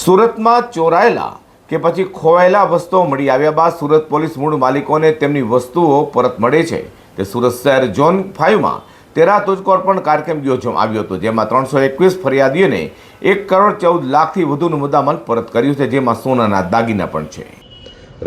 સુરતમાં ચોરાયેલા કે પછી ખોવાયેલા વસ્તુઓ મળી આવ્યા બાદ સુરત પોલીસ મૂળ માલિકોને તેમની વસ્તુઓ પરત મળે છે. તે સુરત શહેર ઝોન ફાઇવમાં તેરા તુજકો અર્પણ કાર્યક્રમ યોજવામાં આવ્યો હતો, જેમાં ત્રણસો એકવીસ ફરિયાદીઓને એક કરોડ ચૌદ લાખથી વધુનું મુદ્દામાલ પરત કર્યું છે, જેમાં સોનાના દાગીના પણ છે.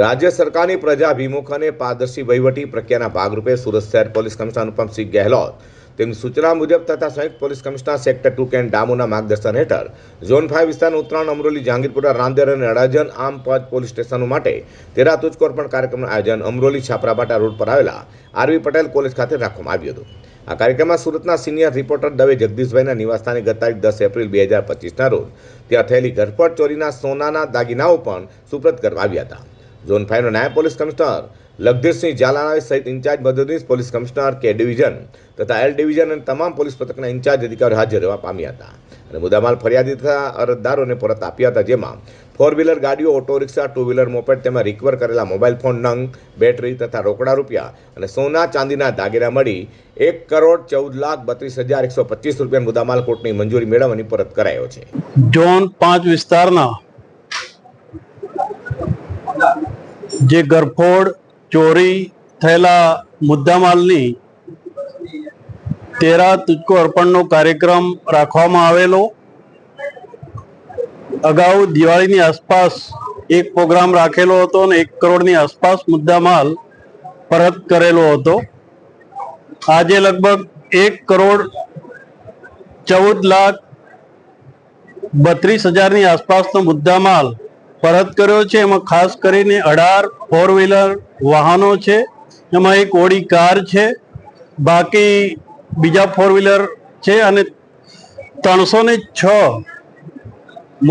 રાજ્ય સરકારની પ્રજાભિમુખ અને પારદર્શી વહીવટી પ્રક્રિયાના ભાગરૂપે સુરત શહેર પોલીસ કમિશનર અનુપમસિંહ ગેહલોત તેમની સૂચના મુજબ તથા સંયુક્ત પોલીસ કમિશનર સેક્ટર ટુ કેન ડામોના માર્ગદર્શન હેઠળ ઝોન ફાઇવ વિસ્તારના ઉત્તરાયણ, અમરોલી, જહાંગીરપુરા, રાંદેર અને અડાજન આમ પાંચ પોલીસ સ્ટેશનો માટે તેરા તુજકો અર્પણ કાર્યક્રમનું આયોજન અમરોલી છાપરાબાટા રોડ પર આવેલા આરવી પટેલ કોલેજ ખાતે રાખવામાં આવ્યું હતું. આ કાર્યક્રમમાં સુરતના સિનિયર રિપોર્ટર દવે જગદીશભાઈના નિવાસસ્થાને ગત તારીખ દસ એપ્રિલ બે હજાર પચીસના રોજ ત્યાં થયેલી ઘરપટ ચોરીના સોનાના દાગીનાઓ પણ સુપ્રત કરવા આવ્યા હતા. ઝોન ફાઇવના નાયબ પોલીસ કમિશનર લગધીરસિંહ ઝાલાણા સહિત ઇન્ચાર્જ મદદનીશ પોલીસ કમિશનર કે ડિવિઝન તથા એલ ડિવિઝન અને તમામ પોલીસ પથકના ઇન્ચાર્જ અધિકારીઓ હાજર રહેવા પામ્યા હતા. અને મુદ્દામાલ ફરિયાદી તથા અરજદારોને પરત આપ્યા હતા, જેમાં ફોર વ્હીલર ગાડીઓ auto rickshaw two wheeler moped તેમાં રિકવર કરેલા મોબાઈલ ફોન નંગ બેટરી તથા રોકડા રૂપિયા અને સોના ચાંદીના દાગીના મળી એક કરોડ ચૌદ લાખ બત્રીસ હજાર એકસો પચીસ રૂપિયા મુદ્દામાલ કોર્ટની મંજૂરી મેળવવાની પરત કરાયો છે. ઝોન પાંચ વિસ્તારના જે ગરફોડ ચોરી થયેલા મુદ્દામાલની તેરા તુચકો અર્પણનો કાર્યક્રમ રાખવામાં આવેલો. અગાઉ દિવાળીની આસપાસ એક પ્રોગ્રામ રાખેલો હતો અને એક કરોડની આસપાસ મુદ્દામાલ પરત કરેલો હતો. આજે લગભગ એક કરોડ ચૌદ લાખ બત્રીસ હજારની આસપાસનો મુદ્દામાલ પરત કર્યો છે. એમાં ખાસ કરીને અઢાર ફોર વ્હીલર વાહનો છે. એમાં એક ઓડી કાર છે. બાકી બીજા ફોર વ્હીલર છે અને ત્રણસો ને છ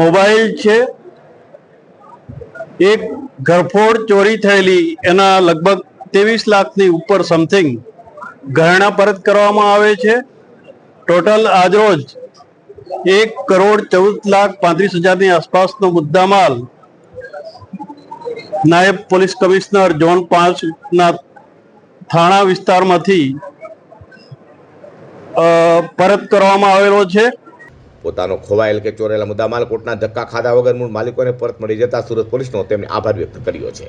મોબાઈલ છે. એક ઘરફોડ ચોરી થયેલી, એના લગભગ ત્રેવીસ લાખની ઉપર સમથિંગ ગહેણા પરત કરવામાં આવે છે. ટોટલ આજરોજ એક કરોડ ચૌદ લાખ પાંત્રીસ હજારની આસપાસનો મુદ્દામાલ નાયબ પોલીસ કમિશનર ઝોન પાંચના થાણા વિસ્તારમાંથી પરત કરવામાં આવેલો છે. પોતાનો ખોવાયેલ કે ચોરેલા મુદ્દામાલ, કોર્ટના ધક્કા ખાધા વગર મૂળ માલિકોને પરત મળી જતા સુરત પોલીસનો તેમને આભાર વ્યક્ત કર્યો છે.